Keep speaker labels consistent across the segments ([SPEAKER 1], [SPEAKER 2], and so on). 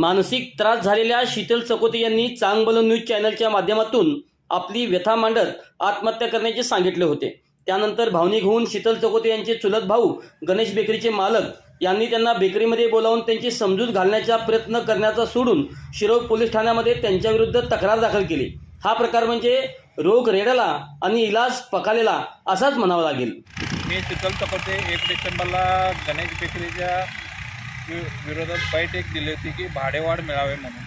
[SPEAKER 1] मानसिक त्रास झालेल्या शीतल चकोते यांनी चांगबल न्यूज चॅनलच्या माध्यमातून आपली व्यथा मांडत आत्महत्या करण्याचे सांगितले होते. त्यानंतर भावनिक होऊन शीतल चकोते यांचे चुलत भाऊ गणेश बेकरीचे मालक यांनी त्यांना बेकरीमध्ये बोलावून त्यांची समजूत घालण्याचा प्रयत्न करण्याचा सोडून शिरोळ पोलीस ठाण्यामध्ये त्यांच्याविरुद्ध तक्रार दाखल केली. हा प्रकार म्हणजे रोग रेडाला आणि इलाज पकालेला असाच म्हणावा लागेल.
[SPEAKER 2] मी शीतल चकोते एक डिसेंबरला गणेश बेकरीच्या वि विरोधात बाईट एक दिली होती की भाडेवाढ मिळावे म्हणून.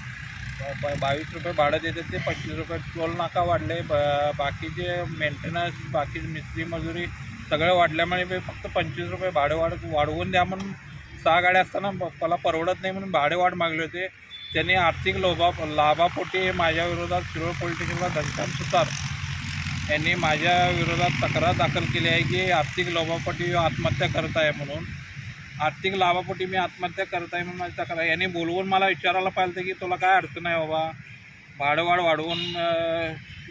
[SPEAKER 2] ब- बावीस रुपये भाडं देते ते पंचवीस रुपये टोल नाका वाढले. ब बाकीचे मेंटेनन्स बाकीचे मिस्त्री मजुरी सगळं वाढल्यामुळे फक्त पंचवीस रुपये भाडेवाढ वाढवून द्या म्हणून सहा गाड्या असताना मला परवडत नाही म्हणून भाडेवाढ मागले होते. त्यांनी आर्थिक लोभा लाभापोटी माझ्या विरोधात शिरोळ पोलीस स्टेशनला घनश्याम सुतार. यांनी माझ्या विरोधात तक्रार दाखल केली आहे की आर्थिक लोभापोटी आत्महत्या करत आहे म्हणून. आर्थिक लाभापोटी मी आत्महत्या करत आहे म्हणून माझी तक्रार याने बोलवून मला विचारायला पाहिलं की तुला काय अडचण आहे बाबा? भाडवाढ वाढवून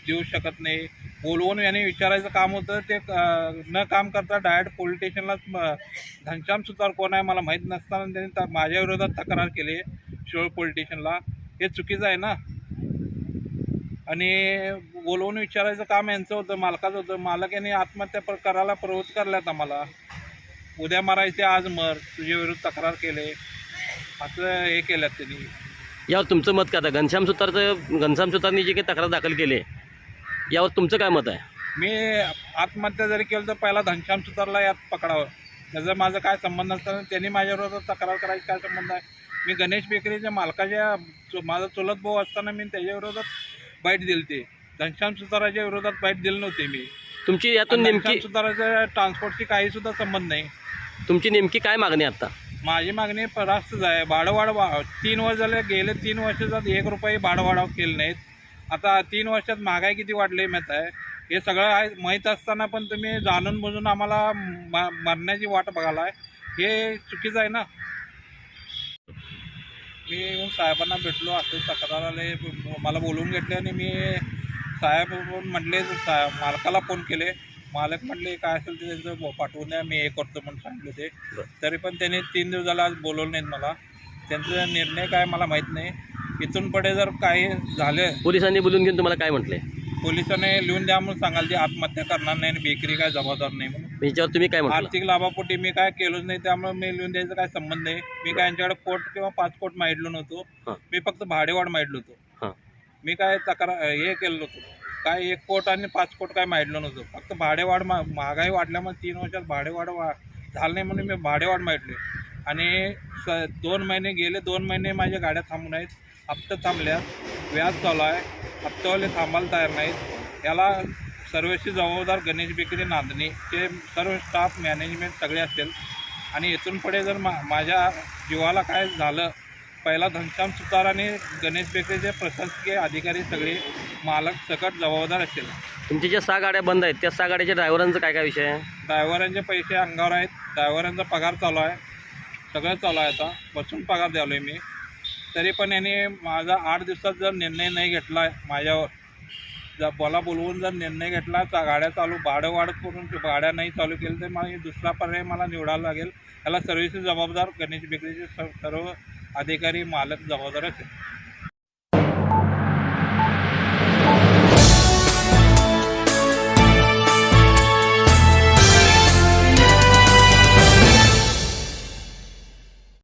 [SPEAKER 2] देऊ शकत नाही. बोलवून याने विचारायचं काम होतं. ते न काम करता डायरेक्ट पोलीस स्टेशनलाच घनश्याम सुतार कोण आहे मला माहीत नसताना त्यांनी त- माझ्या विरोधात तक्रार केली. शिरोळ पोलीस स्टेशनला हे चुकीचं आहे ना? आणि बोलवून विचारायचं काम यांचं होतं मालकाचं होतं. मालक यांनी आत्महत्या प्र- करायला प्रवृत्त करल्यात आम्हाला. उद्या मारायचे आज मर. तुझ्या विरुद्ध तक्रार केले. असं हे केल्यात त्यांनी.
[SPEAKER 1] यावर तुमचं मत काय? आता घनश्याम सुतारचं घनश्याम सुतारनी जे काही तक्रार दाखल केली आहे यावर तुमचं काय मत आहे?
[SPEAKER 2] मी आत्महत्या जरी केलं तर पहिला घनश्याम सुतारला यात पकडावं. त्याचा माझा काय संबंध नसताना त्यांनी माझ्या विरोधात तक्रार करायची काय संबंध आहे? मी गणेश बेकरीच्या मालकाच्या चु- माझा चुलत भाऊ असताना मी त्याच्या विरोधात बाईट दिली ते घनश्याम सुताराच्या विरोधात बाईट दिली नव्हती मी.
[SPEAKER 1] तुमची यातून नेमकी
[SPEAKER 2] घनश्याम सुताराच्या ट्रान्सपोर्टची काही सुद्धा संबंध नाही.
[SPEAKER 1] तुमची नेमकी काय मागणी आहे आता?
[SPEAKER 2] माझी मागणी रास्तच आहे. भाडंवाढ वा तीन वर्ष झाले गेले तीन वर्षात एक रुपये भाडंवाढ केले नाहीत. आता तीन वर्षात महागाई किती वाढली माहीत आहे? हे सगळं आहे माहीत असताना पण तुम्ही जाणून बुजून आम्हाला म मरण्याची वाट बघायला आहे हे चुकीचं आहे ना? मी येऊन साहेबांना भेटलो असं तक्रार आले मला बोलवून घेतले आणि मी साहेब म्हटले साहेब मालकाला फोन केले. मालक म्हटले काय असेल ते त्यांचं पाठवून द्या मी हे करतो म्हणून सांगितलं ते. तरी पण त्यांनी तीन दिवस झाला आज बोलवलं नाहीत मला. त्यांचा निर्णय काय मला माहीत नाही. इथून पुढे जर काही झालं
[SPEAKER 1] पोलिसांनी बोलून घेऊन तुम्हाला काय म्हटले?
[SPEAKER 2] पोलिसांनी लिहून द्या म्हणून सांगाल ते आत्महत्या करणार नाही आणि बेकरी काय जबाबदार नाही म्हणून.
[SPEAKER 1] याच्यावर तुम्ही काय
[SPEAKER 2] आर्थिक लाभापोटी मी काय केलोच नाही त्यामुळे मी लिहून द्यायचा काय संबंध नाही. मी काय यांच्याकडे कोट किंवा पाच कोट मागितलो नव्हतो. मी फक्त भाडेवाढ मागितलो होतो. मी काय तक्रार हे केलं नव्हतं. काय एक कोट आणि पाच कोट काय मागितलं नव्हतं. फक्त भाडेवाढ मा महागाई वाढल्यामुळे तीन वर्षात भाडेवाढ वा झालं नाही म्हणून मी भाडेवाढ मागितली. आणि स दोन महिने गेले दोन महिने माझ्या गाड्या थांबून आहेत. हप्ते थांबल्यात व्याज चालू आहे. हप्तेवाले थांबायला तयार नाहीत. याला सर्वेशी जबाबदार गणेश बेकरी नांदणी ते सर्व स्टाफ मॅनेजमेंट सगळे असेल आणि इथून पुढे जर मा माझ्या जीवाला काय झालं पहिला घनश्याम सुतार आणि गणेश बेकरीचे प्रशासकीय अधिकारी सगळे मालक सकट जबाबदार असेल
[SPEAKER 1] तुमच्या ज्या सहा गाड्या बंद आहेत त्या सहा गाड्याच्या ड्रायव्हरांचं काय काय विषय आहे?
[SPEAKER 2] ड्रायव्हरांचे पैसे अंगावर आहेत. ड्रायव्हरांचा पगार चालू आहे. सगळं चालू आहे आता. बसून पगार द्यालो आहे मी. तरी पण यांनी माझा आठ दिवसात जर निर्णय नाही घेतला माझ्यावर जर मला बोलवून जर निर्णय घेतला तर गाड्या चालू भाडं वाढ करून गाड्या नाही चालू केलं तर मला दुसरा पर्याय मला निवडावा लागेल. याला सर्व्हिसेस जबाबदार गणेश बेकरीचे सर्व अधिकारी मालक जबाबदार असेल